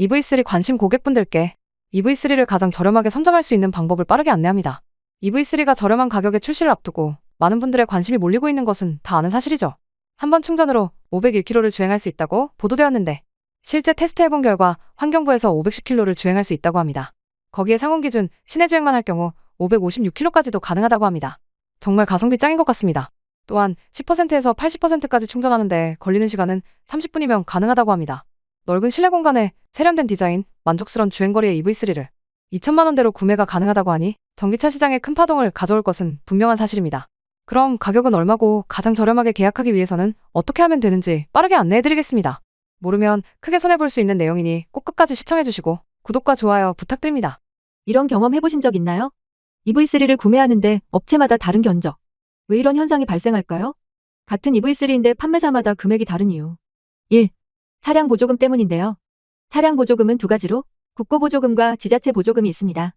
EV3 관심 고객분들께 EV3를 가장 저렴하게 선점할 수 있는 방법을 빠르게 안내합니다. EV3가 저렴한 가격에 출시를 앞두고 많은 분들의 관심이 몰리고 있는 것은 다 아는 사실이죠. 한 번 충전으로 501km를 주행할 수 있다고 보도되었는데 실제 테스트해본 결과 환경부에서 510km를 주행할 수 있다고 합니다. 거기에 상온 기준 시내 주행만 할 경우 556km까지도 가능하다고 합니다. 정말 가성비 짱인 것 같습니다. 또한 10%에서 80%까지 충전하는데 걸리는 시간은 30분이면 가능하다고 합니다. 넓은 실내 공간에 세련된 디자인, 만족스러운 주행거리의 EV3를 2천만 원대로 구매가 가능하다고 하니 전기차 시장에 큰 파동을 가져올 것은 분명한 사실입니다. 그럼 가격은 얼마고 가장 저렴하게 계약하기 위해서는 어떻게 하면 되는지 빠르게 안내해드리겠습니다. 모르면 크게 손해볼 수 있는 내용이니 꼭 끝까지 시청해주시고 구독과 좋아요 부탁드립니다. 이런 경험 해보신 적 있나요? EV3를 구매하는데 업체마다 다른 견적. 왜 이런 현상이 발생할까요? 같은 EV3인데 판매사마다 금액이 다른 이유. 1. 차량 보조금 때문인데요. 차량 보조금은 두 가지로 국고보조금과 지자체 보조금이 있습니다.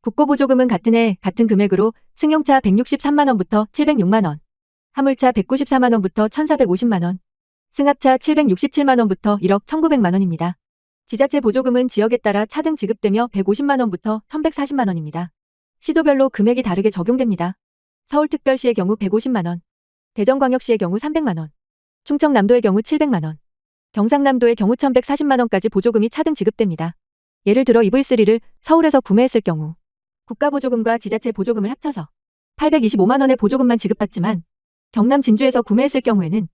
국고보조금은 같은 해 같은 금액으로 승용차 163만원부터 706만원, 화물차 194만원부터 1450만원, 승합차 767만원부터 1억 1900만원입니다. 지자체 보조금은 지역에 따라 차등 지급되며 150만원부터 1140만원입니다. 시도별로 금액이 다르게 적용됩니다. 서울특별시의 경우 150만원, 대전광역시의 경우 300만원, 충청남도의 경우 700만원, 경상남도의 경우 1140만원까지 보조금이 차등 지급됩니다. 예를 들어 EV3를 서울에서 구매했을 경우 국가보조금과 지자체 보조금을 합쳐서 825만원의 보조금만 지급받지만 경남 진주에서 구매했을 경우에는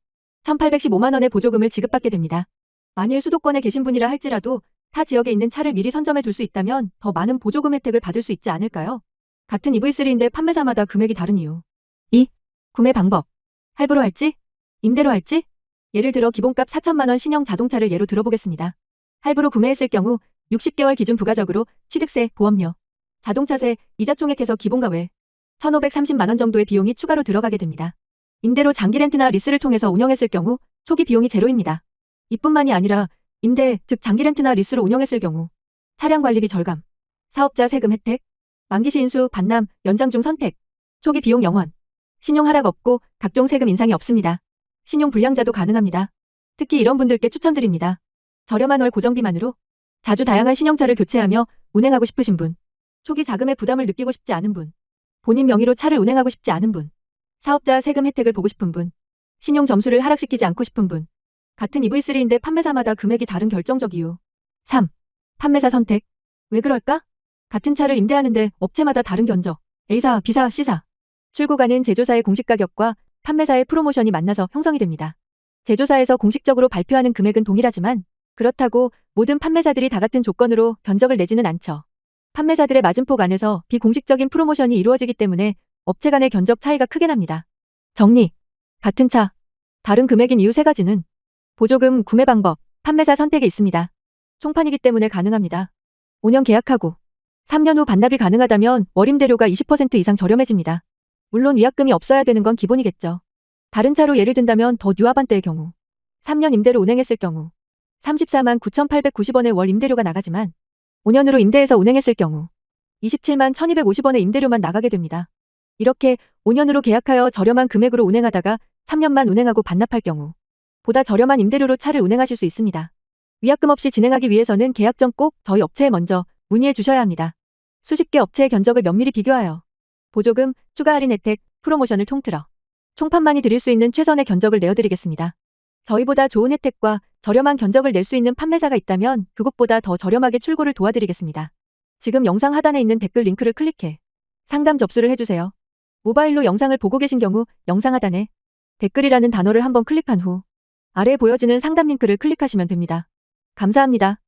1815만원의 보조금을 지급받게 됩니다. 만일 수도권에 계신 분이라 할지라도 타 지역에 있는 차를 미리 선점해 둘 수 있다면 더 많은 보조금 혜택을 받을 수 있지 않을까요? 같은 EV3인데 판매사마다 금액이 다른 이유. 2. 구매 방법. 할부로 할지? 임대로 할지? 예를 들어 기본값 4천만 원 신형 자동차를 예로 들어보겠습니다. 할부로 구매했을 경우 60개월 기준 부가적으로 취득세, 보험료, 자동차세, 이자 총액해서 기본가 외 1,530만 원 정도의 비용이 추가로 들어가게 됩니다. 임대로 장기 렌트나 리스를 통해서 운영했을 경우 초기 비용이 제로입니다. 이뿐만이 아니라 임대, 즉 장기 렌트나 리스로 운영했을 경우 차량 관리비 절감, 사업자 세금 혜택, 만기시 인수, 반납, 연장 중 선택, 초기 비용 영원, 신용 하락 없고 각종 세금 인상이 없습니다. 신용 불량자도 가능합니다. 특히 이런 분들께 추천드립니다. 저렴한 월 고정비만으로 자주 다양한 신형차를 교체하며 운행하고 싶으신 분, 초기 자금의 부담을 느끼고 싶지 않은 분, 본인 명의로 차를 운행하고 싶지 않은 분, 사업자 세금 혜택을 보고 싶은 분, 신용 점수를 하락시키지 않고 싶은 분, 같은 EV3인데 판매사마다 금액이 다른 결정적 이유. 3. 판매사 선택. 왜 그럴까? 같은 차를 임대하는데 업체마다 다른 견적. A사, B사, C사. 출고가는 제조사의 공식 가격과 판매사의 프로모션이 만나서 형성이 됩니다. 제조사에서 공식적으로 발표하는 금액은 동일하지만 그렇다고 모든 판매사들이 다 같은 조건으로 견적을 내지는 않죠. 판매사들의 마진폭 안에서 비공식적인 프로모션이 이루어지기 때문에 업체 간의 견적 차이가 크게 납니다. 정리. 같은 차. 다른 금액인 이유 세 가지는 보조금, 구매 방법, 판매사 선택에 있습니다. 총판이기 때문에 가능합니다. 5년 계약하고 3년 후 반납이 가능하다면 월임 대료가 20% 이상 저렴해집니다. 물론 위약금이 없어야 되는 건 기본이겠죠. 다른 차로 예를 든다면 더 뉴아반떼의 경우 3년 임대로 운행했을 경우 34만 9,890원의 월 임대료가 나가지만 5년으로 임대해서 운행했을 경우 27만 1,250원의 임대료만 나가게 됩니다. 이렇게 5년으로 계약하여 저렴한 금액으로 운행하다가 3년만 운행하고 반납할 경우 보다 저렴한 임대료로 차를 운행하실 수 있습니다. 위약금 없이 진행하기 위해서는 계약 전 꼭 저희 업체에 먼저 문의해 주셔야 합니다. 수십 개 업체의 견적을 면밀히 비교하여 보조금, 추가 할인 혜택, 프로모션을 통틀어 총판만이 드릴 수 있는 최선의 견적을 내어드리겠습니다. 저희보다 좋은 혜택과 저렴한 견적을 낼 수 있는 판매사가 있다면 그곳보다 더 저렴하게 출고를 도와드리겠습니다. 지금 영상 하단에 있는 댓글 링크를 클릭해 상담 접수를 해주세요. 모바일로 영상을 보고 계신 경우 영상 하단에 댓글이라는 단어를 한번 클릭한 후 아래에 보여지는 상담 링크를 클릭하시면 됩니다. 감사합니다.